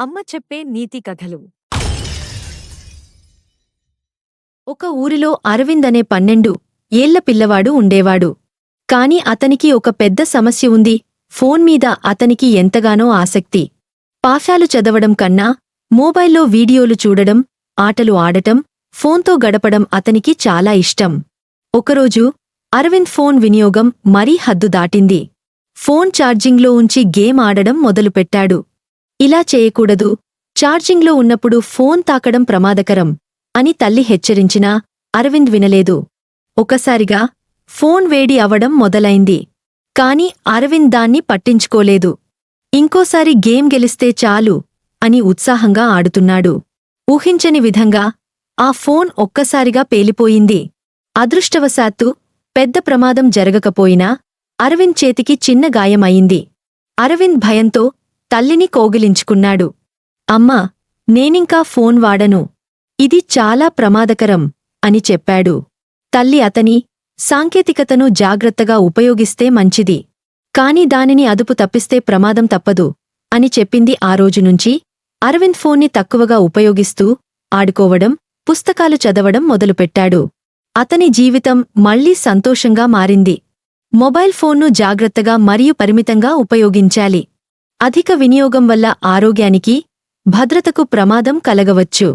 అమ్మ చెప్పే నీతి కథలు. ఒక ఊరిలో అరవింద్ అనే పన్నెండు ఏళ్ళ పిల్లవాడు ఉండేవాడు. కాని అతనికి ఒక పెద్ద సమస్య ఉంది. ఫోన్ మీద అతనికి ఎంతగానో ఆసక్తి. పాఠాలు చదవడం కన్నా మొబైల్లో వీడియోలు చూడడం ఆటలు ఆడటం ఫోన్తో గడపడం అతనికి చాలా ఇష్టం. ఒకరోజు అరవింద్ ఫోన్ వినియోగం మరీ హద్దు దాటింది. ఫోన్ ఛార్జింగ్లో ఉంచి గేమ్ ఆడడం మొదలుపెట్టాడు. ఇలా చేయకూడదు. ఛార్జింగ్లో ఉన్నప్పుడు ఫోన్ తాకడం ప్రమాదకరం అని తల్లి హెచ్చరించినా అరవింద్ వినలేదు. ఒకసారిగా ఫోన్ వేడి అవడం మొదలైంది. కాని అరవింద్ దాన్ని పట్టించుకోలేదు. ఇంకోసారి గేమ్ గెలిస్తే చాలు అని ఉత్సాహంగా ఆడుతున్నాడు. ఊహించని విధంగా ఆ ఫోన్ ఒక్కసారిగా పేలిపోయింది. అదృష్టవశాత్తు పెద్ద ప్రమాదం జరగకపోయినా అరవింద్ చేతికి చిన్న గాయమయింది అరవింద్ భయంతో తల్లిని కోగిలించుకున్నాడు. అమ్మా నేనింకా ఫోన్ వాడను. ఇది చాలా ప్రమాదకరం అని చెప్పాడు. తల్లి అతని సాంకేతికతను జాగ్రత్తగా ఉపయోగిస్తే మంచిది. కాని దానిని అదుపు తప్పిస్తే ప్రమాదం తప్పదు అని చెప్పింది ఆ రోజునుంచి అరవింద్ ఫోన్ని తక్కువగా ఉపయోగిస్తూ ఆడుకోవడం పుస్తకాలు చదవడం మొదలుపెట్టాడు. అతని జీవితం మళ్ళీ సంతోషంగా మారింది. మొబైల్ ఫోన్ను జాగ్రత్తగా మరియు పరిమితంగా ఉపయోగించాలి. అధిక వినియోగం వల్ల ఆరోగ్యానికి భద్రతకు ప్రమాదం కలగవచ్చు.